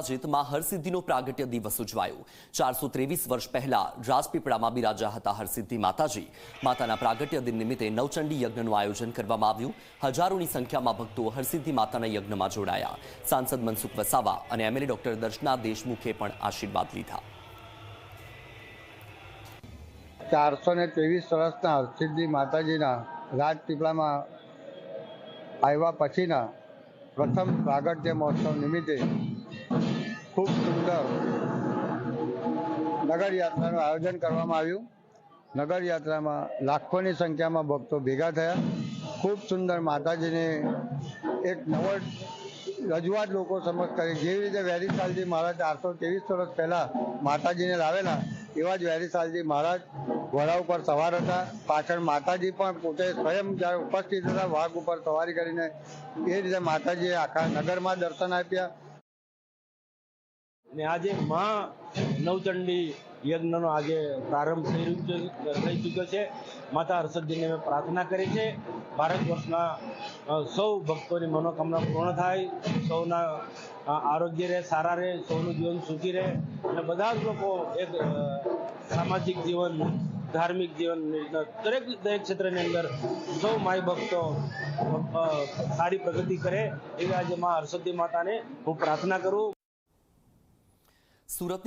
અંબાજીત હરસિદ્ધિનો પ્રાગટ્ય દિવસ ઉજવાયો. ચારસો ત્રેવીસ વર્ષ પહેલા રાજપીપળામાં બિરાજા હતા હરસિદ્ધિ માતાજી. માતાના પ્રાગટ્ય દિન નિમિત્તે નવચંડી યજ્ઞનું આયોજન કરવામાં આવ્યું. હજારોની સંખ્યામાં ભક્તો હરસિદ્ધિ માતાના યજ્ઞમાં જોડાયા. સાંસદ મનસુખ વસાવા અને એમએલએ ડોક્ટર દર્શના દેશમુખે પણ આશીર્વાદ લીધા. ચારસો ને ત્રેવીસ વર્ષના હરસિદ્ધિ માતાજીના રાજપીપળામાં આવ્યા પછીના પ્રથમ પ્રાગટ્ય મહોત્સવ નિમિત્તે ખૂબ સુંદર નગર યાત્રાનું આયોજન કરવામાં આવ્યું. નગર યાત્રામાં લાખોની સંખ્યામાં ભક્તો ભેગા થયા. ખૂબ સુંદર માતાજીને એક નવો રજૂઆત લોકો સમક્ષ કરી. જેવી રીતે વેરી સાલજી મહારાજ ચારસો ત્રેવીસ વર્ષ પહેલાં માતાજીને લાવેલા, એવા જ વેરીશાલજી મહારાજ ઘોડા ઉપર સવાર હતા. પાછળ માતાજી પણ પોતે સ્વયં જ્યારે ઉપસ્થિત હતા, વાઘ ઉપર સવારી કરીને એ રીતે માતાજીએ આખા નગરમાં દર્શન આપ્યા. ને આજે મા નવચંડી યજ્ઞનો આજે પ્રારંભ થઈ રહ્યો થઈ ચૂક્યો છે. માતા હર્ષદજીને મેં પ્રાર્થના કરી છે. ભારત વર્ષના સૌ ભક્તોની મનોકામના પૂર્ણ થાય. સૌના આરોગ્ય રહે, સારા રહે, સૌનું જીવન સુખી રહે. અને બધા જ લોકો એક સામાજિક જીવન, ધાર્મિક જીવન દરેક દરેક ક્ષેત્રની અંદર સૌ માય ભક્તો સારી પ્રગતિ કરે. એવી આજે મા હર્ષદી માતાને હું પ્રાર્થના કરું. સુરત